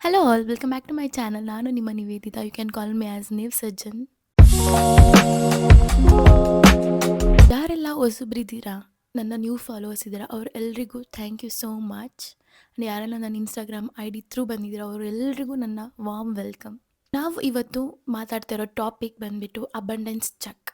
Hello all welcome back to my channel ನಾನು ನಿಮ್ಮ Niveditha. You can call me as ನೇವ್ ಸಜ್ಜನ್ ಯಾರೆಲ್ಲ ಹೊಸಬ್ರಿದ್ದೀರಾ? ನನ್ನ ನ್ಯೂ ಫಾಲೋವರ್ಸ್ ಇದ್ದೀರಾ? ಅವರೆಲ್ಲರಿಗೂ ಥ್ಯಾಂಕ್ ಯು ಸೋ ಮಚ್ ಯಾರೆಲ್ಲ ನನ್ನ ಇನ್ಸ್ಟಾಗ್ರಾಮ್ ಐ ಡಿ ಥ್ರೂ ಬಂದಿದ್ದೀರಾ? ಅವರೆಲ್ಲರಿಗೂ ನನ್ನ ವಾಮ್ ವೆಲ್ಕಮ್ ನಾವು ಇವತ್ತು ಮಾತಾಡ್ತಾ ಇರೋ ಟಾಪಿಕ್ ಬಂದ್ಬಿಟ್ಟು abundance check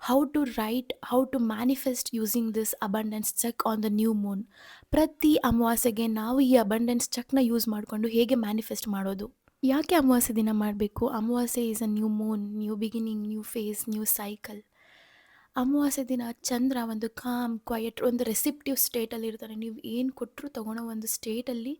how to write how to manifest using this abundance check on the new moon ಪ್ರತಿ ಅಮಾವಾಸ್ಯೆಗೆ ನಾವು ಈ ಅಬಂಡೆನ್ಸ್ ಚೆಕ್ನ ಯೂಸ್ ಮಾಡಿಕೊಂಡು ಹೇಗೆ ಮ್ಯಾನಿಫೆಸ್ಟ್ ಮಾಡೋದು? ಯಾಕೆ ಅಮಾವಾಸ್ಯೆ ದಿನ ಮಾಡಬೇಕು? Amavasya is a new moon new beginning new phase new cycle amavasya ದಿನ ಚಂದ್ರ ಒಂದು ಕಾಮ್ ಕ್ವಯಟ್ ಒಂದು ರೆಸಿಪ್ಟಿವ್ ಸ್ಟೇಟಲ್ಲಿ ಇರ್ತಾನೆ. ನೀವು ಏನು ಕೊಟ್ಟರು ತೊಗೊಳೋ ಒಂದು ಸ್ಟೇಟಲ್ಲಿ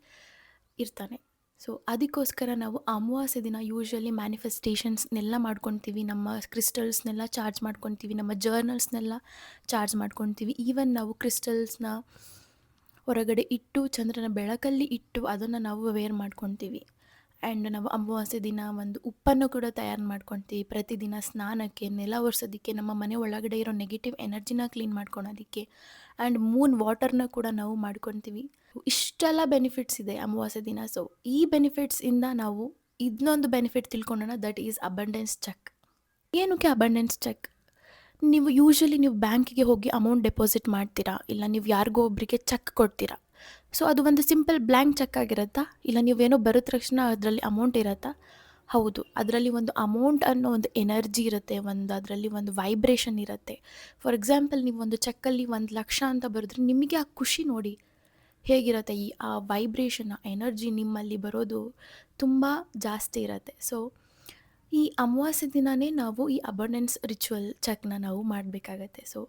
ಇರ್ತಾನೆ. ಸೊ ಅದಕ್ಕೋಸ್ಕರ ನಾವು ಅಮಾವಾಸ್ಯೆ ದಿನ ಯೂಶ್ವಲಿ ಮ್ಯಾನಿಫೆಸ್ಟೇಷನ್ಸ್ನೆಲ್ಲ ಮಾಡ್ಕೊತೀವಿ. ನಮ್ಮ ಕ್ರಿಸ್ಟಲ್ಸ್ನೆಲ್ಲ ಚಾರ್ಜ್ ಮಾಡ್ಕೊತೀವಿ. ನಮ್ಮ ಜರ್ನಲ್ಸ್ನೆಲ್ಲ ಚಾರ್ಜ್ ಮಾಡ್ಕೊತೀವಿ. ಈವನ್ ನಾವು ಕ್ರಿಸ್ಟಲ್ಸ್ನ ಹೊರಗಡೆ ಇಟ್ಟು, ಚಂದ್ರನ ಬೆಳಕಲ್ಲಿ ಇಟ್ಟು ಅದನ್ನು ನಾವು ವೇರ್ ಮಾಡ್ಕೊತೀವಿ. ಆ್ಯಂಡ್ ನಾವು ಅಮಾವಾಸ್ಯೆ ದಿನ ಒಂದು ಉಪ್ಪನ್ನು ಕೂಡ ತಯಾರು ಮಾಡ್ಕೊತೀವಿ. ಪ್ರತಿದಿನ ಸ್ನಾನಕ್ಕೆ, ನೆಲ ಒರೆಸೋದಕ್ಕೆ, ನಮ್ಮ ಮನೆ ಒಳಗಡೆ ಇರೋ ನೆಗೆಟಿವ್ ಎನರ್ಜಿನ ಕ್ಲೀನ್ ಮಾಡ್ಕೊಳೋದಕ್ಕೆ. ಆ್ಯಂಡ್ ಮೂನ್ ವಾಟರ್ನ ಕೂಡ ನಾವು ಮಾಡ್ಕೊತೀವಿ. ಇಷ್ಟೆಲ್ಲ ಬೆನಿಫಿಟ್ಸ್ ಇದೆ ಅಮಾವಾಸ್ಯ ದಿನ. ಸೊ ಈ ಬೆನಿಫಿಟ್ಸಿಂದ ನಾವು ಇನ್ನೊಂದು ಬೆನಿಫಿಟ್ ತಿಳ್ಕೊಂಡೋಣ. ದಟ್ ಈಸ್ ಅಬಂಡೆನ್ಸ್ ಚೆಕ್ ಏನಕ್ಕೆ ಅಬಂಡೆನ್ಸ್ ಚೆಕ್ ನೀವು ಯೂಶ್ವಲಿ ನೀವು ಬ್ಯಾಂಕಿಗೆ ಹೋಗಿ ಅಮೌಂಟ್ ಡೆಪಾಸಿಟ್ ಮಾಡ್ತೀರಾ? ಇಲ್ಲ ನೀವು ಯಾರಿಗೋ ಒಬ್ಬರಿಗೆ ಚೆಕ್ ಕೊಡ್ತೀರಾ? ಸೊ ಅದು ಒಂದು ಸಿಂಪಲ್ ಬ್ಲ್ಯಾಂಕ್ ಚೆಕ್ ಆಗಿರುತ್ತಾ? ಇಲ್ಲ ನೀವೇನೋ ಬರೋ ತಕ್ಷಣ ಅದರಲ್ಲಿ ಅಮೌಂಟ್ ಇರುತ್ತಾ? ಹೌದು, ಅದರಲ್ಲಿ ಒಂದು ಅಮೌಂಟ್ ಅನ್ನೋ ಒಂದು ಎನರ್ಜಿ ಇರುತ್ತೆ, ಒಂದು ಅದರಲ್ಲಿ ಒಂದು ವೈಬ್ರೇಷನ್ ಇರುತ್ತೆ. ಫಾರ್ ಎಕ್ಸಾಂಪಲ್ ನೀವು ಒಂದು ಚೆಕ್ಕಲ್ಲಿ ಒಂದು ಲಕ್ಷ ಅಂತ ಬರೆದ್ರೆ ನಿಮಗೆ ಆ ಖುಷಿ ನೋಡಿ ಹೇಗಿರುತ್ತೆ, ಈ ಆ ವೈಬ್ರೇಷನ್ ಆ ಎನರ್ಜಿ ನಿಮ್ಮಲ್ಲಿ ಬರೋದು ತುಂಬ ಜಾಸ್ತಿ ಇರುತ್ತೆ. ಸೊ ಈ ಅಮಾವಾಸ್ಯೆ ದಿನವೇ ನಾವು ಈ ಅಬಂಡೆನ್ಸ್ ರಿಚುವಲ್ ಚೆಕ್ನ ನಾವು ಮಾಡಬೇಕಾಗತ್ತೆ. ಸೊ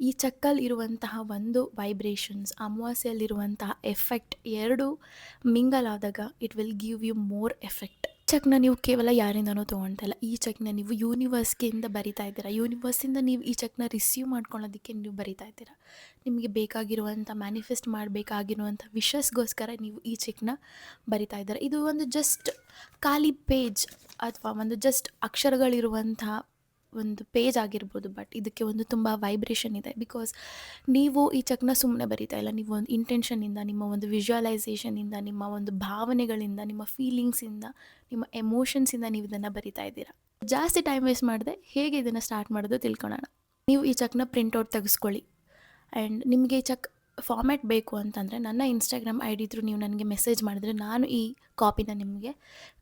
ಈ ಚೆಕ್ಕಲ್ಲಿ ಇರುವಂತಹ ಒಂದು ವೈಬ್ರೇಷನ್ಸ್ ಅಮಾವಾಸ್ಯೆಯಲ್ಲಿರುವಂತಹ ಎಫೆಕ್ಟ್ ಎರಡು ಮಿಂಗಲ್ ಆದಾಗ it will give you more effect ಚೆಕ್ನ ನೀವು ಕೇವಲ ಯಾರಿಂದನೂ ತೊಗೊಳ್ತಾ ಇಲ್ಲ. ಈ ಚೆಕ್ನ ನೀವು ಯೂನಿವರ್ಸ್ಗೆಯಿಂದ ಬರಿತಾ ಇದ್ದೀರಾ? ಯೂನಿವರ್ಸಿಂದ ನೀವು ಈ ಚೆಕ್ನ ರಿಸೀವ್ ಮಾಡ್ಕೊಳ್ಳೋದಕ್ಕೆ ನೀವು ಬರಿತಾ ಇದ್ದೀರಾ? ನಿಮಗೆ ಬೇಕಾಗಿರುವಂಥ, ಮ್ಯಾನಿಫೆಸ್ಟ್ ಮಾಡಬೇಕಾಗಿರುವಂಥ ವಿಷಸ್ಗೋಸ್ಕರ ನೀವು ಈ ಚೆಕ್ನ ಬರಿತಾ ಇದ್ದೀರಾ? ಇದು ಒಂದು ಜಸ್ಟ್ ಖಾಲಿ ಪೇಜ್ ಅಥವಾ ಒಂದು ಜಸ್ಟ್ ಅಕ್ಷರಗಳಿರುವಂಥ ಒಂದು ಪೇಜ್ ಆಗಿರ್ಬೋದು ಬಟ್ ಇದಕ್ಕೆ ಒಂದು ತುಂಬ ವೈಬ್ರೇಷನ್ ಇದೆ. ಬಿಕಾಸ್ ನೀವು ಈ ಚೆಕ್ನ ಸುಮ್ಮನೆ ಬರಿತಾ ಇಲ್ಲ. ನೀವು ಒಂದು ಇಂಟೆನ್ಷನಿಂದ ನಿಮ್ಮ ಒಂದು ವಿಜುವಲೈಸೇಷನಿಂದ ನಿಮ್ಮ ಒಂದು ಭಾವನೆಗಳಿಂದ, ನಿಮ್ಮ ಫೀಲಿಂಗ್ಸಿಂದ ನಿಮ್ಮ ಎಮೋಷನ್ಸಿಂದ ನೀವು ಇದನ್ನು ಬರಿತಾ ಇದ್ದೀರಾ? ಜಾಸ್ತಿ ಟೈಮ್ ವೇಸ್ಟ್ ಮಾಡಿದೆ ಹೇಗೆ ಇದನ್ನು ಸ್ಟಾರ್ಟ್ ಮಾಡೋದು ತಿಳ್ಕೊಳ್ಳೋಣ ನೀವು ಈ ಚೆಕ್ನ ಪ್ರಿಂಟೌಟ್ ತೆಗೆಸ್ಕೊಳ್ಳಿ. ಆ್ಯಂಡ್ ನಿಮಗೆ ಈ ಚೆಕ್ ಫಾರ್ಮ್ಯಾಟ್ ಬೇಕು ಅಂತಂದರೆ, ನನ್ನ ಇನ್ಸ್ಟಾಗ್ರಾಮ್ ಐ ಡಿ ಥ್ರೂ ನೀವು ನನಗೆ ಮೆಸೇಜ್ ಮಾಡಿದ್ರೆ ನಾನು ಈ ಕಾಪಿನ ನಿಮಗೆ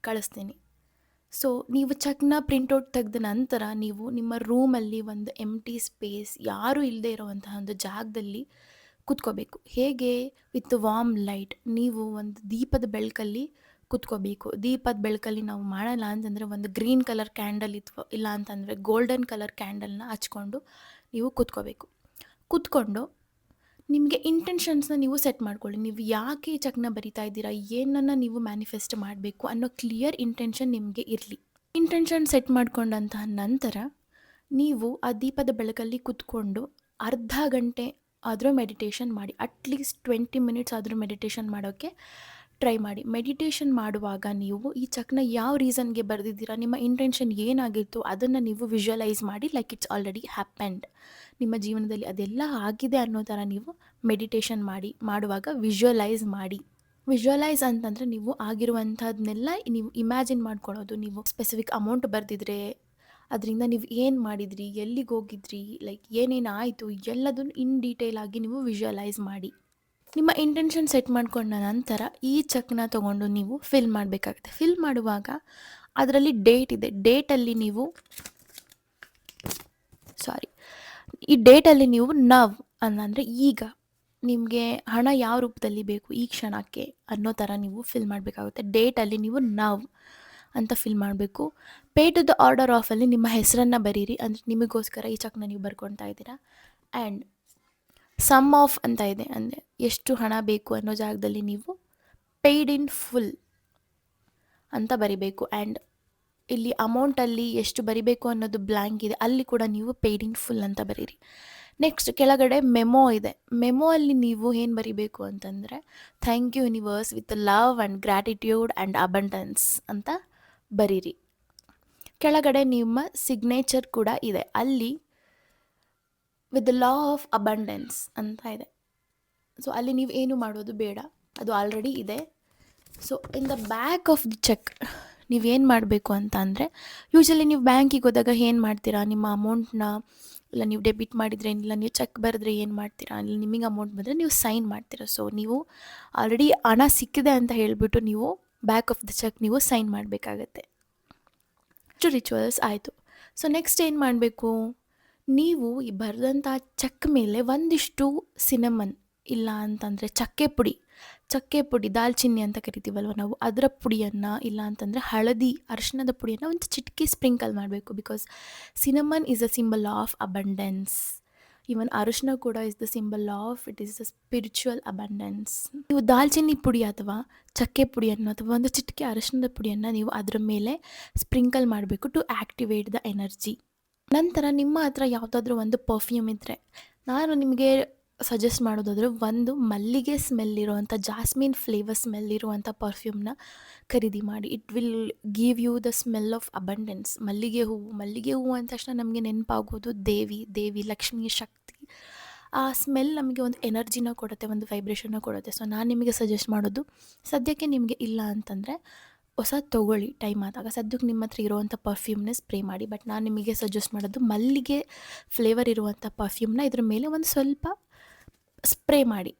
ಕಳಿಸ್ತೀನಿ. ಸೊ ನೀವು ಚೆಕ್ನ ಪ್ರಿಂಟೌಟ್ ತೆಗೆದ ನಂತರ ನೀವು ನಿಮ್ಮ ರೂಮಲ್ಲಿ ಒಂದು ಎಂಟಿ ಸ್ಪೇಸ್ ಯಾರೂ ಇಲ್ಲದೆ ಇರುವಂತಹ ಒಂದು ಜಾಗದಲ್ಲಿ ಕುತ್ಕೋಬೇಕು. ಹೇಗೆ? ವಿತ್ ವಾಮ್ ಲೈಟ್ ನೀವು ಒಂದು ದೀಪದ ಬೆಳಕಲ್ಲಿ ಕುತ್ಕೋಬೇಕು. ದೀಪದ ಬೆಳಕಲ್ಲಿ ನಾವು ಮಾಡಲ್ಲ ಅಂತಂದರೆ ಒಂದು ಗ್ರೀನ್ ಕಲರ್ ಕ್ಯಾಂಡಲ್ ಇತ್ತು ಇಲ್ಲ ಅಂತಂದರೆ ಗೋಲ್ಡನ್ ಕಲರ್ ಕ್ಯಾಂಡಲ್ನ ಹಚ್ಕೊಂಡು ನೀವು ಕುತ್ಕೋಬೇಕು. ಕುತ್ಕೊಂಡು ನಿಮಗೆ ಇಂಟೆನ್ಷನ್ಸ್ನ ನೀವು ಸೆಟ್ ಮಾಡ್ಕೊಳ್ಳಿ. ನೀವು ಯಾಕೆ ಚೆಕ್ನ ಬರಿತಾ ಇದ್ದೀರಾ? ಏನನ್ನು ನೀವು ಮ್ಯಾನಿಫೆಸ್ಟ್ ಮಾಡಬೇಕು ಅನ್ನೋ ಕ್ಲಿಯರ್ ಇಂಟೆನ್ಷನ್ ನಿಮಗೆ ಇರಲಿ. ಇಂಟೆನ್ಷನ್ ಸೆಟ್ ಮಾಡ್ಕೊಂಡಂತಹ ನಂತರ ನೀವು ಆ ದೀಪದ ಬೆಳಕಲ್ಲಿ ಕುತ್ಕೊಂಡು ಅರ್ಧ ಗಂಟೆ ಆದರೂ ಮೆಡಿಟೇಷನ್ ಮಾಡಿ ಅಟ್ಲೀಸ್ಟ್ ಟ್ವೆಂಟಿ ಮಿನಿಟ್ಸ್ ಆದರೂ ಮೆಡಿಟೇಷನ್ ಮಾಡೋಕ್ಕೆ ಟ್ರೈ ಮಾಡಿ. ಮೆಡಿಟೇಷನ್ ಮಾಡುವಾಗ ನೀವು ಈ ಚಕ್ನ ಯಾವ ರೀಸನ್ಗೆ ಬರೆದಿದ್ದೀರಾ? ನಿಮ್ಮ ಇಂಟೆನ್ಷನ್ ಏನಾಗಿತ್ತು? ಅದನ್ನು ನೀವು ವಿಜುವಲೈಸ್ ಮಾಡಿ ಲೈಕ್ ಇಟ್ಸ್ ಆಲ್ರೆಡಿ ಹ್ಯಾಪೆಂಡ್ ನಿಮ್ಮ ಜೀವನದಲ್ಲಿ ಅದೆಲ್ಲ ಆಗಿದೆ ಅನ್ನೋ ಥರ ನೀವು ಮೆಡಿಟೇಷನ್ ಮಾಡಿ, ಮಾಡುವಾಗ ವಿಜುವಲೈಸ್ ಮಾಡಿ. ವಿಜುವಲೈಸ್ ಅಂತಂದರೆ ನೀವು ಆಗಿರುವಂಥದ್ದನ್ನೆಲ್ಲ ನೀವು ಇಮ್ಯಾಜಿನ್ ಮಾಡ್ಕೊಳ್ಳೋದು. ನೀವು ಸ್ಪೆಸಿಫಿಕ್ ಅಮೌಂಟ್ ಬರೆದಿದ್ರೆ, ಅದರಿಂದ ನೀವು ಏನು ಮಾಡಿದ್ರಿ, ಎಲ್ಲಿಗೆ ಹೋಗಿದ್ರಿ ಲೈಕ್ ಏನೇನು ಆಯಿತು, ಎಲ್ಲದನ್ನು ಇನ್ ಡೀಟೇಲ್ ಆಗಿ ನೀವು ವಿಜುವಲೈಸ್ ಮಾಡಿ. ನಿಮ್ಮ ಇಂಟೆನ್ಷನ್ ಸೆಟ್ ಮಾಡ್ಕೊಂಡ ನಂತರ ಈ ಚೆಕ್ನ ತೊಗೊಂಡು ನೀವು ಫಿಲ್ ಮಾಡಬೇಕಾಗುತ್ತೆ. ಫಿಲ್ ಮಾಡುವಾಗ ಅದರಲ್ಲಿ ಡೇಟ್ ಇದೆ. ಡೇಟಲ್ಲಿ ನೀವು ಈ ಡೇಟಲ್ಲಿ ನೀವು ನವ್ ಅನ್ನಂದರೆ ಈಗ ನಿಮಗೆ ಹಣ ಯಾವ ರೂಪದಲ್ಲಿ ಬೇಕು ಈ ಕ್ಷಣಕ್ಕೆ ಅನ್ನೋ ಥರ ನೀವು ಫಿಲ್ ಮಾಡಬೇಕಾಗುತ್ತೆ. ಡೇಟಲ್ಲಿ ನೀವು ನವ್ ಅಂತ ಫಿಲ್ ಮಾಡಬೇಕು. ಪೇ ಟು ದ ಆರ್ಡರ್ ಆಫಲ್ಲಿ ನಿಮ್ಮ ಹೆಸರನ್ನು ಬರೀರಿ. ಅಂದರೆ ನಿಮಗೋಸ್ಕರ ಈ ಚೆಕ್ನ ನೀವು ಬರ್ಕೊತಾ ಇದ್ದೀರಾ. ಆ್ಯಂಡ್ ಸಮ್ ಆಫ್ ಅಂತ ಇದೆ. ಅಂದರೆ ಎಷ್ಟು ಹಣ ಬೇಕು ಅನ್ನೋ ಜಾಗದಲ್ಲಿ ನೀವು ಪೇಯ್ಡ್ ಇನ್ ಫುಲ್ ಅಂತ ಬರಿಬೇಕು. ಆ್ಯಂಡ್ ಇಲ್ಲಿ ಅಮೌಂಟಲ್ಲಿ ಎಷ್ಟು ಬರಿಬೇಕು ಅನ್ನೋದು ಬ್ಲ್ಯಾಂಕ್ ಇದೆ, ಅಲ್ಲಿ ಕೂಡ ನೀವು ಪೇಯ್ಡ್ ಇನ್ ಫುಲ್ ಅಂತ ಬರೀರಿ. ನೆಕ್ಸ್ಟ್ ಕೆಳಗಡೆ ಮೆಮೊ ಇದೆ. ಮೆಮೊ ಅಲ್ಲಿ ನೀವು ಏನು ಬರಿಬೇಕು ಅಂತಂದರೆ thank you universe with love and gratitude and abundance ಅಂತ ಬರೀರಿ. ಕೆಳಗಡೆ ನಿಮ್ಮ ಸಿಗ್ನೇಚರ್ ಕೂಡ ಇದೆ. ಅಲ್ಲಿ ವಿತ್ ಲಾ ಆಫ್ ಅಬಂಡೆನ್ಸ್ ಅಂತ ಇದೆ. ಸೊ ಅಲ್ಲಿ ನೀವು ಏನು ಮಾಡೋದು ಬೇಡ. ಅದು ಆಲ್ರೆಡಿ ಇದೆ. So in the back of the check ನೀವೇನು ಮಾಡಬೇಕು ಅಂತ ಅಂದರೆ ಯೂಶಲಿ ನೀವು ಬ್ಯಾಂಕಿಗೆ ಹೋದಾಗ ಏನು ಮಾಡ್ತೀರಾ? ನಿಮ್ಮ ಅಮೌಂಟ್ನ ಇಲ್ಲ ನೀವು ಡೆಬಿಟ್ ಮಾಡಿದರೆ ಇಲ್ಲ ನೀವು ಚೆಕ್ ಬರೆದ್ರೆ ಏನು ಮಾಡ್ತೀರಾ? ಇಲ್ಲ ನಿಮಗೆ ಅಮೌಂಟ್ ಬಂದರೆ ನೀವು ಸೈನ್ ಮಾಡ್ತೀರಾ. ಸೊ ನೀವು ಆಲ್ರೆಡಿ ಹಣ ಸಿಕ್ಕಿದೆ ಅಂತ ಹೇಳಿಬಿಟ್ಟು ನೀವು ಬ್ಯಾಕ್ ಆಫ್ ದ ಚೆಕ್ ನೀವು ಸೈನ್ ಮಾಡಬೇಕಾಗತ್ತೆ. ಇಷ್ಟು ರಿಚುವಲ್ಸ್ ಆಯಿತು. ಸೊ ನೆಕ್ಸ್ಟ್ ಏನು ಮಾಡಬೇಕು? ನೀವು ಈ ಬರೆದಂಥ ಚೆಕ್ ಮೇಲೆ ಒಂದಿಷ್ಟು ಸಿನಮನ್ ಇಲ್ಲ ಅಂತಂದರೆ ಚಕ್ಕೆ ಪುಡಿ. ಚಕ್ಕೆ ಪುಡಿ, ದಾಲ್ಚಿನ್ನಿ ಅಂತ ಕರಿತೀವಲ್ವ ನಾವು, ಅದರ ಪುಡಿಯನ್ನು ಇಲ್ಲ ಅಂತಂದರೆ ಹಳದಿ ಅರಿಶಿಣದ ಪುಡಿಯನ್ನು ಒಂದು ಚಿಟಕಿ ಸ್ಪ್ರಿಂಕಲ್ ಮಾಡಬೇಕು because cinnamon is a symbol of abundance even ಅರಿಶಿನ ಕೂಡ is the symbol of it is the spiritual abundance ನೀವು ದಾಲ್ಚಿನ್ನಿ ಪುಡಿ ಅಥವಾ ಚಕ್ಕೆ ಪುಡಿಯನ್ನು ಅಥವಾ ಒಂದು ಚಿಟಕಿ ಅರಿಶಿಣದ ಪುಡಿಯನ್ನು ನೀವು ಅದರ ಮೇಲೆ ಸ್ಪ್ರಿಂಕಲ್ ಮಾಡಬೇಕು ಟು ಆ್ಯಕ್ಟಿವೇಟ್ ದ ಎನರ್ಜಿ ನಂತರ ನಿಮ್ಮ ಹತ್ರ ಯಾವುದಾದ್ರೂ ಒಂದು ಪರ್ಫ್ಯೂಮ್ ಇದ್ದರೆ ನಾನು ನಿಮಗೆ ಸಜೆಸ್ಟ್ ಮಾಡೋದಾದರೆ ಒಂದು ಮಲ್ಲಿಗೆ ಸ್ಮೆಲ್ ಇರುವಂಥ ಜಾಸ್ಮಿನ್ ಫ್ಲೇವರ್ ಸ್ಮೆಲ್ ಇರುವಂಥ ಪರ್ಫ್ಯೂಮ್ನ ಖರೀದಿ ಮಾಡಿ. It will give you the smell of abundance ಮಲ್ಲಿಗೆ ಹೂವು ಮಲ್ಲಿಗೆ ಹೂವು ಅಂದ ತಕ್ಷಣ ನಮಗೆ ನೆನಪಾಗೋದು ದೇವಿ ದೇವಿ ಲಕ್ಷ್ಮಿ ಶಕ್ತಿ. ಆ ಸ್ಮೆಲ್ ನಮಗೆ ಒಂದು ಎನರ್ಜಿನ ಕೊಡುತ್ತೆ, ಒಂದು ವೈಬ್ರೇಷನ್ನ ಕೊಡುತ್ತೆ. ಸೊ ನಾನು ನಿಮಗೆ ಸಜೆಸ್ಟ್ ಮಾಡೋದು, ಸದ್ಯಕ್ಕೆ ನಿಮಗೆ ಇಲ್ಲ ಅಂತಂದರೆ ಹೊಸ ತೊಗೊಳ್ಳಿ ಟೈಮ್ ಆದಾಗ. ಸದ್ಯಕ್ಕೆ ನಿಮ್ಮ ಹತ್ರ ಇರುವಂಥ ಪರ್ಫ್ಯೂಮ್ನ ಸ್ಪ್ರೇ ಮಾಡಿ. ಬಟ್ ನಾನು ನಿಮಗೆ ಸಜೆಸ್ಟ್ ಮಾಡೋದು ಮಲ್ಲಿಗೆ ಫ್ಲೇವರ್ ಇರುವಂಥ ಪರ್ಫ್ಯೂಮ್ನ ಇದ್ರ ಮೇಲೆ ಒಂದು ಸ್ವಲ್ಪ ಸ್ಪ್ರೇ ಮಾಡಿ.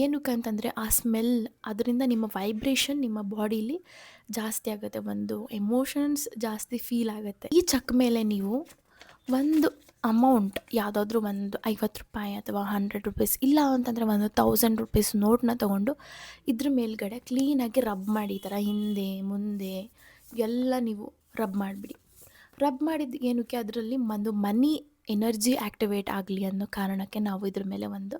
ಏನಕ್ಕೆ ಅಂತಂದರೆ ಆ ಸ್ಮೆಲ್ ಅದರಿಂದ ನಿಮ್ಮ ವೈಬ್ರೇಷನ್ ನಿಮ್ಮ ಬಾಡೀಲಿ ಜಾಸ್ತಿ ಆಗುತ್ತೆ. ಒಂದು ಎಮೋಷನ್ಸ್ ಜಾಸ್ತಿ ಫೀಲ್ ಆಗುತ್ತೆ. ಈ ಚಕ್ ಮೇಲೆ ನೀವು ಒಂದು ಅಮೌಂಟ್ ಯಾವುದಾದ್ರೂ ಒಂದು ಐವತ್ತು ರೂಪಾಯಿ ಅಥವಾ ಹಂಡ್ರೆಡ್ ರುಪೀಸ್ ಇಲ್ಲ ಅಂತಂದರೆ ಒಂದು ತೌಸಂಡ್ ರುಪೀಸ್ ನೋಟ್ನ ತೊಗೊಂಡು ಇದ್ರ ಮೇಲ್ಗಡೆ ಕ್ಲೀನಾಗಿ ರಬ್ ಮಾಡಿ ಈ ಥರ ಹಿಂದೆ, ಮುಂದೆ ಎಲ್ಲ ನೀವು ರಬ್ ಮಾಡಿಬಿಡಿ. ರಬ್ ಮಾಡಿದ ಏನಕ್ಕೆ ಅದರಲ್ಲಿ ಒಂದು ಮನಿ ಎನರ್ಜಿ ಆ್ಯಕ್ಟಿವೇಟ್ ಆಗಲಿ ಅನ್ನೋ ಕಾರಣಕ್ಕೆ ನಾವು ಇದ್ರ ಮೇಲೆ ಒಂದು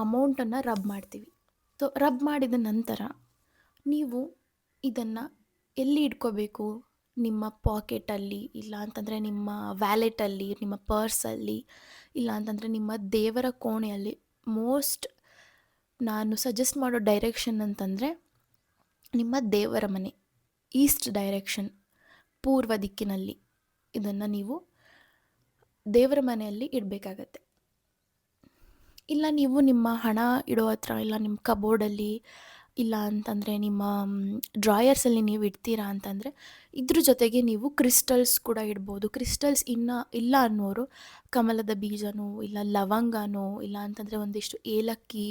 ಅಮೌಂಟನ್ನು ರಬ್ ಮಾಡ್ತೀವಿ. ಸೊ ರಬ್ ಮಾಡಿದ ನಂತರ ನೀವು ಇದನ್ನು ಎಲ್ಲಿ ಇಟ್ಕೋಬೇಕು? ನಿಮ್ಮ ಪಾಕೆಟಲ್ಲಿ ಇಲ್ಲ ಅಂತಂದರೆ ನಿಮ್ಮ ವ್ಯಾಲೆಟಲ್ಲಿ, ನಿಮ್ಮ ಪರ್ಸಲ್ಲಿ, ಇಲ್ಲ ಅಂತಂದರೆ ನಿಮ್ಮ ದೇವರ ಕೋಣೆಯಲ್ಲಿ. ಮೋಸ್ಟ್ ನಾನು ಸಜೆಸ್ಟ್ ಮಾಡೋ ಡೈರೆಕ್ಷನ್ ಅಂತಂದರೆ ನಿಮ್ಮ ದೇವರ ಮನೆ, ಈಸ್ಟ್ ಡೈರೆಕ್ಷನ್, ಪೂರ್ವ ದಿಕ್ಕಿನಲ್ಲಿ ಇದನ್ನು ನೀವು ದೇವರ ಮನೆಯಲ್ಲಿ ಇಡಬೇಕಾಗತ್ತೆ. ಇಲ್ಲ ನೀವು ನಿಮ್ಮ ಹಣ ಇಡೋ ಹತ್ರ ಇಲ್ಲ ನಿಮ್ಮ ಕಬೋರ್ಡಲ್ಲಿ ಇಲ್ಲ ಅಂತಂದರೆ ನಿಮ್ಮ ಡ್ರಾಯರ್ಸಲ್ಲಿ ನೀವು ಇಡ್ತೀರಾ ಅಂತಂದರೆ ಇದ್ರ ಜೊತೆಗೆ ನೀವು ಕ್ರಿಸ್ಟಲ್ಸ್ ಕೂಡ ಇಡ್ಬೋದು. ಕ್ರಿಸ್ಟಲ್ಸ್ ಇನ್ನು ಇಲ್ಲ ಅನ್ನೋರು ಕಮಲದ ಬೀಜನೋ ಇಲ್ಲ ಲವಂಗನೋ ಇಲ್ಲ ಅಂತಂದರೆ ಒಂದಿಷ್ಟು ಏಲಕ್ಕಿ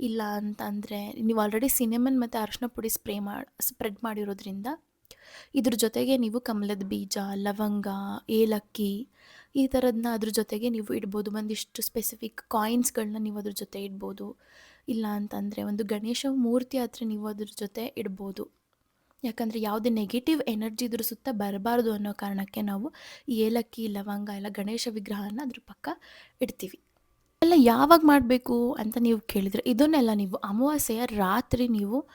ಇಲ್ಲ ಅಂತಂದರೆ ನೀವು ಆಲ್ರೆಡಿ ಸಿನೆಮನ್ ಮತ್ತು ಅರಶಿನ ಪುಡಿ ಸ್ಪ್ರೇ ಮಾಡಿ ಸ್ಪ್ರೆಡ್ ಮಾಡಿರೋದ್ರಿಂದ ಇದ್ರ ಜೊತೆಗೆ ನೀವು ಕಮಲದ ಬೀಜ, ಲವಂಗ, ಏಲಕ್ಕಿ ಈ ಥರದನ್ನ ಅದ್ರ ಜೊತೆಗೆ ನೀವು ಇಡ್ಬೋದು. ಒಂದಿಷ್ಟು ಸ್ಪೆಸಿಫಿಕ್ ಕಾಯಿನ್ಸ್ಗಳನ್ನ ನೀವು ಅದ್ರ ಜೊತೆ ಇಡ್ಬೋದು. ಇಲ್ಲ ಅಂತಂದರೆ ಒಂದು ಗಣೇಶ ಮೂರ್ತಿ ಆದರೆ ನೀವು ಅದ್ರ ಜೊತೆ ಇಡ್ಬೋದು. ಯಾಕಂದರೆ ಯಾವುದೇ ನೆಗೆಟಿವ್ ಎನರ್ಜಿ ಇದ್ರ ಸುತ್ತ ಬರಬಾರ್ದು ಅನ್ನೋ ಕಾರಣಕ್ಕೆ ನಾವು ಏಲಕ್ಕಿ, ಲವಂಗ ಎಲ್ಲ ಗಣೇಶ ವಿಗ್ರಹನ ಅದ್ರ ಪಕ್ಕ ಇಡ್ತೀವಿ. ಎಲ್ಲ ಯಾವಾಗ ಮಾಡಬೇಕು ಅಂತ ನೀವು ಕೇಳಿದರೆ ಇದನ್ನೆಲ್ಲ ನೀವು ಅಮಾವಾಸ್ಯೆಯ ರಾತ್ರಿ ನೀವು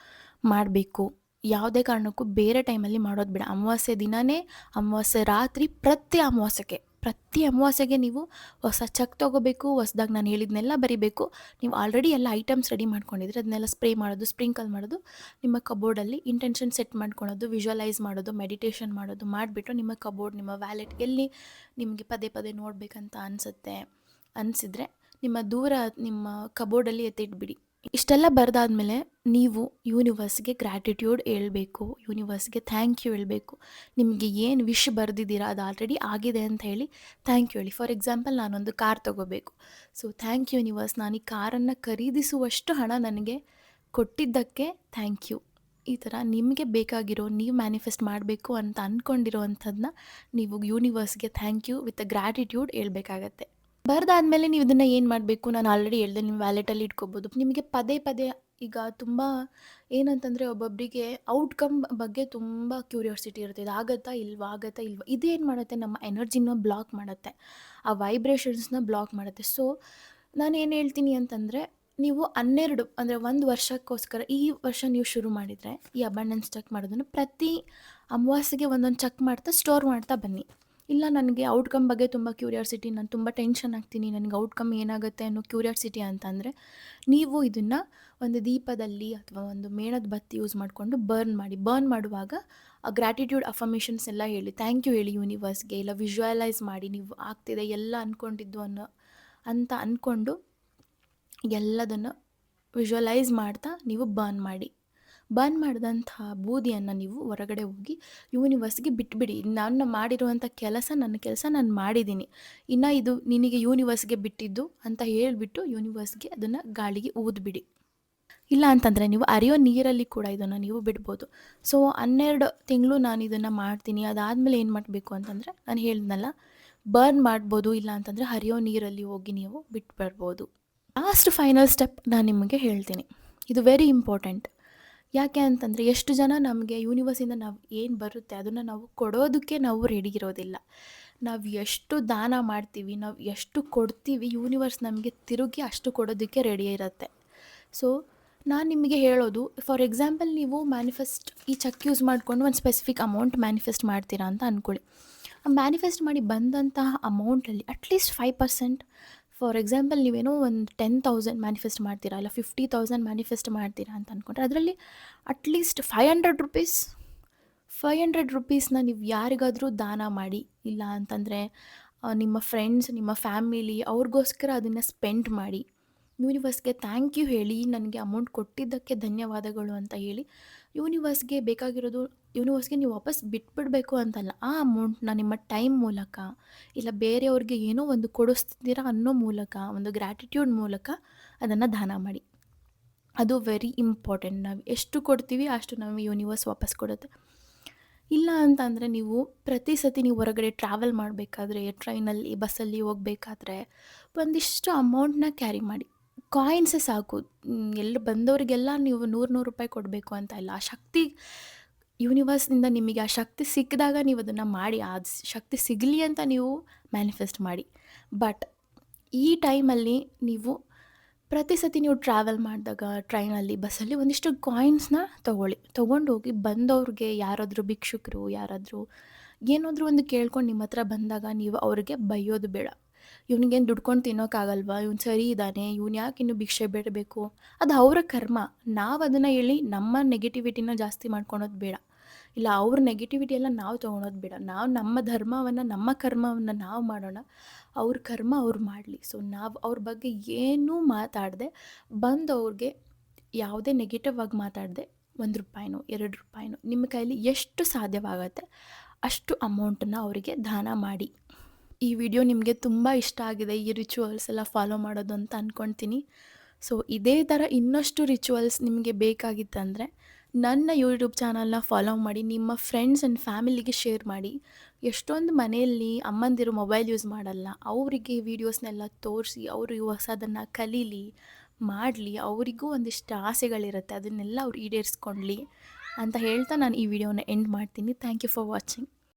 ಮಾಡಬೇಕು. ಯಾವುದೇ ಕಾರಣಕ್ಕೂ ಬೇರೆ ಟೈಮಲ್ಲಿ ಮಾಡೋದು ಬೇಡ. ಅಮಾವಾಸ್ಯೆ ದಿನವೇ ಅಮಾವಾಸ್ಯೆ ರಾತ್ರಿ ಪ್ರತಿ ಅಮಾವಾಸ್ಯೆಗೆ ಪ್ರತಿ ಅಮಾವಾಸ್ಯೆಗೆ ನೀವು ಹೊಸ ಚಕ್ ತೊಗೋಬೇಕು, ಹೊಸ್ದಾಗಿ ನಾನು ಹೇಳಿದ್ನೆಲ್ಲ ಬರಿಬೇಕು. ನೀವು ಆಲ್ರೆಡಿ ಎಲ್ಲ ಐಟಮ್ಸ್ ರೆಡಿ ಮಾಡ್ಕೊಂಡಿದ್ರೆ ಅದನ್ನೆಲ್ಲ ಸ್ಪ್ರೇ ಮಾಡೋದು ಸ್ಪ್ರಿಂಕಲ್ ಮಾಡೋದು, ನಿಮ್ಮ ಕಬೋರ್ಡಲ್ಲಿ ಇಂಟೆನ್ಷನ್ ಸೆಟ್ ಮಾಡ್ಕೊಳೋದು ವಿಜುವಲೈಸ್ ಮಾಡೋದು ಮೆಡಿಟೇಷನ್ ಮಾಡೋದು ಮಾಡಿಬಿಟ್ಟು ನಿಮ್ಮ ಕಬೋರ್ಡ್ ನಿಮ್ಮ ವ್ಯಾಲೆಟ್ ಎಲ್ಲಿ ನಿಮಗೆ ಪದೇ ಪದೇ ನೋಡಬೇಕಂತ ಅನಿಸುತ್ತೆ. ಅನಿಸಿದ್ರೆ ನಿಮ್ಮ ದೂರ, ನಿಮ್ಮ ಕಬೋರ್ಡಲ್ಲಿ ಎತ್ತಿಟ್ಬಿಡಿ. ಇಷ್ಟೆಲ್ಲ ಬರೆದಾದ್ಮೇಲೆ ನೀವು ಯೂನಿವರ್ಸ್ಗೆ ಗ್ರ್ಯಾಟಿಟ್ಯೂಡ್ ಹೇಳಬೇಕು, ಯೂನಿವರ್ಸ್ಗೆ ಥ್ಯಾಂಕ್ ಯು ಹೇಳಬೇಕು. ನಿಮಗೆ ಏನು ವಿಶ್ ಬರೆದಿದ್ದೀರಾ ಅದು ಆಲ್ರೆಡಿ ಆಗಿದೆ ಅಂತ ಹೇಳಿ ಥ್ಯಾಂಕ್ ಯು ಹೇಳಿ. ಫಾರ್ ಎಕ್ಸಾಂಪಲ್ ನಾನೊಂದು ಕಾರ್ ತೊಗೋಬೇಕು. ಸೊ ಥ್ಯಾಂಕ್ ಯು ಯೂನಿವರ್ಸ್, ನಾನು ಈ ಕಾರನ್ನು ಖರೀದಿಸುವಷ್ಟು ಹಣ ನನಗೆ ಕೊಟ್ಟಿದ್ದಕ್ಕೆ ಥ್ಯಾಂಕ್ ಯು. ಈ ಥರ ನಿಮಗೆ ಬೇಕಾಗಿರೋ, ನೀವು ಮ್ಯಾನಿಫೆಸ್ಟ್ ಮಾಡಬೇಕು ಅಂತ ಅಂದ್ಕೊಂಡಿರೋ ಅಂಥದ್ದನ್ನ ನೀವು ಯೂನಿವರ್ಸ್ಗೆ ಥ್ಯಾಂಕ್ ಯು ವಿತ್ ಗ್ರ್ಯಾಟಿಟ್ಯೂಡ್ ಹೇಳ್ಬೇಕಾಗತ್ತೆ. ಬರೆದಾದ್ಮೇಲೆ ನೀವು ಇದನ್ನು ಏನು ಮಾಡಬೇಕು? ನಾನು ಆಲ್ರೆಡಿ ಹೇಳಿದೆ ನಿಮ್ಮ ವ್ಯಾಲೆಟಲ್ಲಿ ಇಟ್ಕೋಬೋದು. ನಿಮಗೆ ಪದೇ ಪದೇ ಈಗ ತುಂಬ ಏನಂತಂದರೆ ಒಬ್ಬೊಬ್ಬರಿಗೆ ಔಟ್ಕಮ್ ಬಗ್ಗೆ ತುಂಬ ಕ್ಯೂರಿಯಾಸಿಟಿ ಇರುತ್ತೆ. ಇದು ಆಗತ್ತಾ ಇಲ್ವಾ? ಆಗತ್ತಾ ಇಲ್ವಾ? ಇದೇನು ಮಾಡುತ್ತೆ? ನಮ್ಮ ಎನರ್ಜಿನ ಬ್ಲಾಕ್ ಮಾಡುತ್ತೆ. ಆ ವೈಬ್ರೇಷನ್ಸ್ನ ಬ್ಲಾಕ್ ಮಾಡುತ್ತೆ. ಸೊ ನಾನು ಏನು ಹೇಳ್ತೀನಿ ಅಂತಂದರೆ, ನೀವು ಹನ್ನೆರಡು, ಅಂದರೆ ಒಂದು ವರ್ಷಕ್ಕೋಸ್ಕರ ಈ ವರ್ಷ ನೀವು ಶುರು ಮಾಡಿದರೆ ಈ ಅಬಂಡೆನ್ಸ್ ಚೆಕ್ ಮಾಡೋದನ್ನು ಪ್ರತಿ ಅಮಾವಾಸ್ಯೆಗೆ ಒಂದೊಂದು ಚೆಕ್ ಮಾಡ್ತಾ ಸ್ಟೋರ್ ಮಾಡ್ತಾ ಬನ್ನಿ. ಇಲ್ಲ, ನನಗೆ ಔಟ್ಕಮ್ ಬಗ್ಗೆ ತುಂಬ ಕ್ಯೂರಿಯಾಸಿಟಿ ನಾನು ತುಂಬ ಟೆನ್ಷನ್ ಆಗ್ತೀನಿ. ನನಗೆ ಔಟ್ಕಮ್ ಏನಾಗುತ್ತೆ ಅನ್ನೋ ಕ್ಯೂರಿಯಾಸಿಟಿ ಅಂತಂದರೆ, ನೀವು ಇದನ್ನು ಒಂದು ದೀಪದಲ್ಲಿ ಅಥವಾ ಒಂದು ಮೇಣದ ಬತ್ತಿ ಯೂಸ್ ಮಾಡಿಕೊಂಡು ಬರ್ನ್ ಮಾಡಿ ಬರ್ನ್ ಮಾಡುವಾಗ ಆ ಗ್ರ್ಯಾಟಿಟ್ಯೂಡ್ ಅಫರ್ಮೇಷನ್ಸ್ ಎಲ್ಲ ಹೇಳಿ ಥ್ಯಾಂಕ್ ಯು ಹೇಳಿ ಯೂನಿವರ್ಸ್ಗೆ ಇಲ್ಲ ವಿಜುವಲೈಸ್ ಮಾಡಿ, ನೀವು ಆಗ್ತಿದೆ ಎಲ್ಲ ಅಂದ್ಕೊಂಡಿದ್ದು ಅನ್ನೋ ಅಂತ ಅಂದ್ಕೊಂಡು ಎಲ್ಲದನ್ನು ವಿಜುವಲೈಸ್ ಮಾಡ್ತಾ ನೀವು ಬರ್ನ್ ಮಾಡಿ. ಬರ್ನ್ ಮಾಡಿದಂಥ ಬೂದಿಯನ್ನು ನೀವು ಹೊರಗಡೆ ಹೋಗಿ ಯೂನಿವರ್ಸ್ಗೆ ಬಿಟ್ಬಿಡಿ. ನಾನು ಮಾಡಿರುವಂಥ ಕೆಲಸ ನನ್ನ ಕೆಲಸ ನಾನು ಮಾಡಿದ್ದೀನಿ. ಇನ್ನು ಇದು ನಿನಗೆ ಯೂನಿವರ್ಸ್ಗೆ ಬಿಟ್ಟಿದ್ದು ಅಂತ ಹೇಳಿಬಿಟ್ಟು ಯೂನಿವರ್ಸ್ಗೆ ಅದನ್ನು ಗಾಳಿಗೆ ಊದ್ಬಿಡಿ. ಇಲ್ಲ ಅಂತಂದರೆ ನೀವು ಅರಿಯೋ ನೀರಲ್ಲಿ ಕೂಡ ಇದನ್ನು ನೀವು ಬಿಡ್ಬೋದು. ಸೊ ಹನ್ನೆರಡು ತಿಂಗಳು ನಾನು ಇದನ್ನು ಮಾಡ್ತೀನಿ. ಅದಾದಮೇಲೆ ಏನು ಮಾಡಬೇಕು ಅಂತಂದರೆ ನಾನು ಹೇಳಿದ್ನಲ್ಲ ಬರ್ನ್ ಮಾಡ್ಬೋದು ಇಲ್ಲ ಅಂತಂದರೆ ಹರಿಯೋ ನೀರಲ್ಲಿ ಹೋಗಿ ನೀವು ಬಿಟ್ಬಿಡ್ಬೋದು. ಲಾಸ್ಟ್ ಫೈನಲ್ ಸ್ಟೆಪ್ ನಾನು ನಿಮಗೆ ಹೇಳ್ತೀನಿ. ಇದು ವೆರಿ ಇಂಪಾರ್ಟೆಂಟ್ ಯಾಕೆ ಅಂತಂದರೆ ಎಷ್ಟು ಜನ ನಮಗೆ ಯೂನಿವರ್ಸಿಂದ ನಾವು ಏನು ಬರುತ್ತೆ ಅದನ್ನು ನಾವು ಕೊಡೋದಕ್ಕೆ ನಾವು ರೆಡಿ ಇರೋದಿಲ್ಲ. ನಾವು ಎಷ್ಟು ದಾನ ಮಾಡ್ತೀವಿ, ನಾವು ಎಷ್ಟು ಕೊಡ್ತೀವಿ ಯೂನಿವರ್ಸ್ ನಮಗೆ ತಿರುಗಿ ಅಷ್ಟು ಕೊಡೋದಕ್ಕೆ ರೆಡಿ ಇರುತ್ತೆ. ಸೊ ನಾನು ನಿಮಗೆ ಹೇಳೋದು ಫಾರ್ ಎಕ್ಸಾಂಪಲ್ ನೀವು ಮ್ಯಾನಿಫೆಸ್ಟ್ ಈ ಚೆಕ್ ಯೂಸ್ ಮಾಡಿಕೊಂಡು ಒಂದು ಸ್ಪೆಸಿಫಿಕ್ ಅಮೌಂಟ್ ಮ್ಯಾನಿಫೆಸ್ಟ್ ಮಾಡ್ತೀರಾ ಅಂತ ಅಂದ್ಕೊಳ್ಳಿ ಆ ಮ್ಯಾನಿಫೆಸ್ಟ್ ಮಾಡಿ ಬಂದಂತಹ ಅಮೌಂಟಲ್ಲಿ at least five percent for example ನೀವೇನೋ ಒಂದು ಟೆನ್ ತೌಸಂಡ್ ಮ್ಯಾನಿಫೆಸ್ಟ್ ಮಾಡ್ತೀರಾ ಇಲ್ಲ ಫಿಫ್ಟಿ ತೌಸಂಡ್ ಮ್ಯಾನಿಫೆಸ್ಟ್ ಮಾಡ್ತೀರಾ ಅಂತ ಅಂದ್ಕೊಂಡ್ರೆ ಅದರಲ್ಲಿ at least five hundred rupees five hundred ರುಪೀಸ್ನ ನೀವು ಯಾರಿಗಾದರೂ ದಾನ ಮಾಡಿ, ಇಲ್ಲ ಅಂತಂದರೆ ನಿಮ್ಮ ಫ್ರೆಂಡ್ಸ್ ನಿಮ್ಮ ಫ್ಯಾಮಿಲಿ ಅವ್ರಿಗೋಸ್ಕರ ಅದನ್ನು ಸ್ಪೆಂಡ್ ಮಾಡಿ ಯೂನಿವರ್ಸ್ಗೆ ಥ್ಯಾಂಕ್ ಯು ಹೇಳಿ, ನನಗೆ ಅಮೌಂಟ್ ಕೊಟ್ಟಿದ್ದಕ್ಕೆ ಧನ್ಯವಾದಗಳು ಅಂತ ಹೇಳಿ ಯೂನಿವರ್ಸ್ಗೆ ಬೇಕಾಗಿರೋದು ಯೂನಿವರ್ಸ್ಗೆ ನೀವು ವಾಪಸ್ ಬಿಟ್ಬಿಡಬೇಕು ಅಂತಲ್ಲ. ಆ ಅಮೌಂಟ್ನ ನಿಮ್ಮ ಟೈಮ್ ಮೂಲಕ, ಇಲ್ಲ ಬೇರೆಯವ್ರಿಗೆ ಏನೋ ಒಂದು ಕೊಡಿಸ್ತಿದ್ದೀರಾ ಅನ್ನೋ ಮೂಲಕ, ಒಂದು ಗ್ರ್ಯಾಟಿಟ್ಯೂಡ್ ಮೂಲಕ ಅದನ್ನು ದಾನ ಮಾಡಿ. ಅದು ವೆರಿ ಇಂಪಾರ್ಟೆಂಟ್. ನಾವು ಎಷ್ಟು ಕೊಡ್ತೀವಿ ಅಷ್ಟು ನಮಗೆ ಯೂನಿವರ್ಸ್ ವಾಪಸ್ ಕೊಡುತ್ತೆ. ಇಲ್ಲ ಅಂತಂದರೆ ನೀವು ಪ್ರತಿ ಸತಿ ನೀವು ಹೊರಗಡೆ ಟ್ರಾವೆಲ್ ಮಾಡಬೇಕಾದ್ರೆ ಟ್ರೈನಲ್ಲಿ ಬಸ್ಸಲ್ಲಿ ಹೋಗಬೇಕಾದ್ರೆ ಒಂದಿಷ್ಟು ಅಮೌಂಟ್ನ ಕ್ಯಾರಿ ಮಾಡಿ. ಕಾಯಿನ್ಸೇ ಸಾಕು. ಎಲ್ಲಿ ಬಂದವರಿಗೆಲ್ಲ ನೀವು ನೂರು ನೂರು ರೂಪಾಯಿ ಕೊಡಬೇಕು ಅಂತ ಇಲ್ಲ. ಆ ಶಕ್ತಿ ಯೂನಿವರ್ಸ್ನಿಂದ ನಿಮಗೆ ಆ ಶಕ್ತಿ ಸಿಕ್ಕಿದಾಗ ನೀವು ಅದನ್ನು ಮಾಡಿ, ಆ ಶಕ್ತಿ ಸಿಗಲಿ ಅಂತ ನೀವು ಮ್ಯಾನಿಫೆಸ್ಟ್ ಮಾಡಿ. ಬಟ್ ಈ ಟೈಮಲ್ಲಿ ನೀವು ಪ್ರತಿ ಸತಿ ನೀವು ಟ್ರಾವೆಲ್ ಮಾಡಿದಾಗ ಟ್ರೈನಲ್ಲಿ ಬಸ್ಸಲ್ಲಿ ಒಂದಿಷ್ಟು ಕಾಯಿನ್ಸ್ನ ತೊಗೊಳ್ಳಿ. ತೊಗೊಂಡು ಹೋಗಿ ಬಂದವ್ರಿಗೆ ಯಾರಾದರೂ ಭಿಕ್ಷುಕರು, ಯಾರಾದರೂ ಏನಾದರೂ ಒಂದು ಕೇಳ್ಕೊಂಡು ನಿಮ್ಮ ಹತ್ರ ಬಂದಾಗ ನೀವು ಅವ್ರಿಗೆ ಬೈಯೋದು ಬೇಡ. ಇವ್ನಿಗೇನು ದುಡ್ಕೊಂಡು ತಿನ್ನೋಕ್ಕಾಗಲ್ವಾ ಇವ್ನು ಸರಿ ಇದ್ದಾನೆ, ಇವ್ನು ಯಾಕೆ ಇನ್ನೂ ಭಿಕ್ಷೆ ಬೇಡಬೇಕು? ಅದು ಅವರ ಕರ್ಮ. ನಾವು ಅದನ್ನು ಹೇಳಿ ನಮ್ಮ ನೆಗೆಟಿವಿಟಿನ ಜಾಸ್ತಿ ಮಾಡ್ಕೊಳೋದು ಬೇಡ. ಇಲ್ಲ ಅವ್ರ ನೆಗೆಟಿವಿಟಿ ಎಲ್ಲ ನಾವು ತೊಗೊಳೋದು ಬೇಡ. ನಾವು ನಮ್ಮ ಧರ್ಮವನ್ನು, ನಮ್ಮ ಕರ್ಮವನ್ನು ನಾವು ಮಾಡೋಣ. ಅವ್ರ ಕರ್ಮ ಅವ್ರು ಮಾಡಲಿ. ಸೊ ನಾವು ಅವ್ರ ಬಗ್ಗೆ ಏನೂ ಮಾತಾಡದೆ ಬಂದು ಅವ್ರಿಗೆ ಯಾವುದೇ ನೆಗೆಟಿವ್ ಆಗಿ ಮಾತಾಡದೆ ಒಂದು ರೂಪಾಯಿನೋ, ಎರಡು ರೂಪಾಯಿನೋ ನಿಮ್ಮ ಕೈಯಲ್ಲಿ ಎಷ್ಟು ಸಾಧ್ಯವಾಗತ್ತೆ ಅಷ್ಟು ಅಮೌಂಟನ್ನು ಅವರಿಗೆ ದಾನ ಮಾಡಿ. ಈ ವಿಡಿಯೋ ನಿಮಗೆ ತುಂಬ ಇಷ್ಟ ಆಗಿದೆ. ಈ ರಿಚುವಲ್ಸ್ ಎಲ್ಲ ಫಾಲೋ ಮಾಡೋದು ಅಂತ ಅಂದ್ಕೊಳ್ತೀನಿ ಸೊ ಇದೇ ಥರ ಇನ್ನಷ್ಟು ರಿಚುವಲ್ಸ್ ನಿಮಗೆ ಬೇಕಾಗಿತ್ತಂದರೆ ನನ್ನ ಯೂಟ್ಯೂಬ್ ಚಾನಲ್ನ ಫಾಲೋ ಮಾಡಿ, ನಿಮ್ಮ ಫ್ರೆಂಡ್ಸ್ ಆ್ಯಂಡ್ ಫ್ಯಾಮಿಲಿಗೆ ಶೇರ್ ಮಾಡಿ. ಎಷ್ಟೊಂದು ಮನೆಯಲ್ಲಿ ಅಮ್ಮಂದಿರು ಮೊಬೈಲ್ ಯೂಸ್ ಮಾಡಲ್ಲ. ಅವರಿಗೆ ವೀಡಿಯೋಸ್ನೆಲ್ಲ ತೋರಿಸಿ, ಅವರು ಹೊಸದನ್ನು ಕಲೀಲಿ, ಮಾಡಲಿ, ಅವರಿಗೂ ಒಂದಿಷ್ಟು ಆಸೆಗಳಿರುತ್ತೆ. ಅದನ್ನೆಲ್ಲ ಅವ್ರು ಈಡೇರಿಸ್ಕೊಳ್ಳಿ ಅಂತ ಹೇಳ್ತಾ ನಾನು ಈ ವಿಡಿಯೋನ ಎಂಡ್ ಮಾಡ್ತೀನಿ. Thank you for watching